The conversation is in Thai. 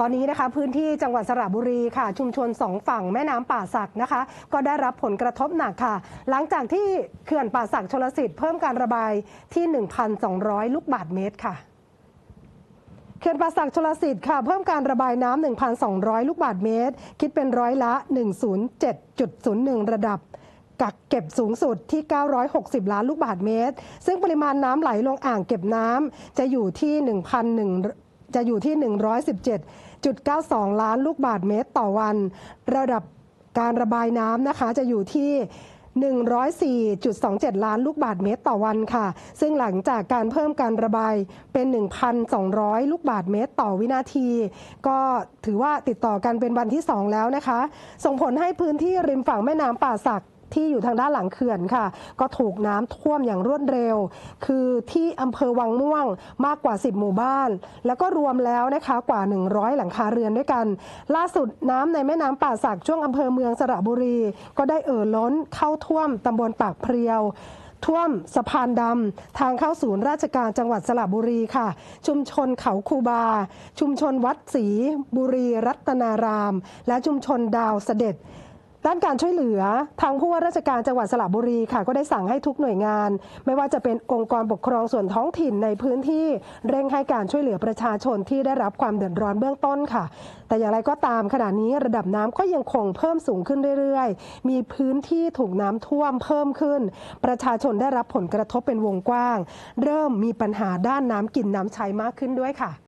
ตอนนี้นะคะพื้นที่จังหวัดสระบุรีค่ะ ชุมชนสองฝั่งแม่น้ำป่าสักนะคะ ก็ได้รับผลกระทบหนักค่ะ หลังจากที่เขื่อนป่าสักชลสิทธิ์เพิ่มการระบายที่ 1,200 ลูกบาศก์เมตรค่ะเขื่อนป่าสักชลสิทธิ์ค่ะ เพิ่มการระบายน้ำ1,200 ลูกบาศก์เมตร คิดเป็นร้อยละ 107.01 ระดับกักเก็บสูงสุดที่ 960 ล้านลูกบาศก์เมตร ซึ่งปริมาณน้ำไหลลงอ่างเก็บน้ำจะอยู่ที่ 1,100 จะอยู่ที่ 117.92 ล้านลูกบาศก์เมตรต่อวัน ระดับการระบายน้ำนะคะจะอยู่ที่104.27 ล้านลูกบาศก์เมตรต่อวันค่ะ ซึ่งหลังจากการเพิ่มการระบายเป็น 1,200 ลูกบาศก์เมตรต่อวินาที ก็ถือว่าติดต่อกันเป็นวันที่ 2 แล้วนะคะ ส่งผลให้พื้นที่ริมฝั่งแม่น้ำป่าสัก ที่อยู่ทางด้านหลังเขื่อนค่ะ ก็ถูกน้ำท่วมอย่างรวดเร็ว คือที่อำเภอวังม่วงมากกว่า 10 หมู่บ้าน แล้วก็รวมแล้วนะคะกว่า 100 หลังคาเรือนด้วยกัน ล่าสุดน้ำในแม่น้ำป่าสักช่วงอำเภอเมืองสระบุรี ก็ได้เอ่อล้นเข้าท่วมตำบลปากเพรียวท่วมสะพานดำทางเข้าศูนย์ราชการจังหวัดสระบุรีค่ะ ชุมชนเขาคูบา ชุมชนวัดศรีบุรีรัตนาราม และชุมชนดาวเสด็จ ด้านการช่วยเหลือทางผู้ว่าราชการจังหวัดสระบุรีค่ะ ก็ได้สั่งให้ทุกหน่วยงาน ไม่ว่าจะเป็นองค์กรปกครองส่วนท้องถิ่นในพื้นที่เร่งให้การช่วยเหลือประชาชนที่ได้รับความเดือดร้อนเบื้องต้นค่ะ แต่อย่างไรก็ตามขณะนี้ระดับน้ำก็ยังคงเพิ่มสูงขึ้นเรื่อยๆ มีพื้นที่ถูกน้ำท่วมเพิ่มขึ้น ประชาชนได้รับผลกระทบเป็นวงกว้าง เริ่มมีปัญหาด้านน้ำกินน้ำใช้มากขึ้นด้วยค่ะ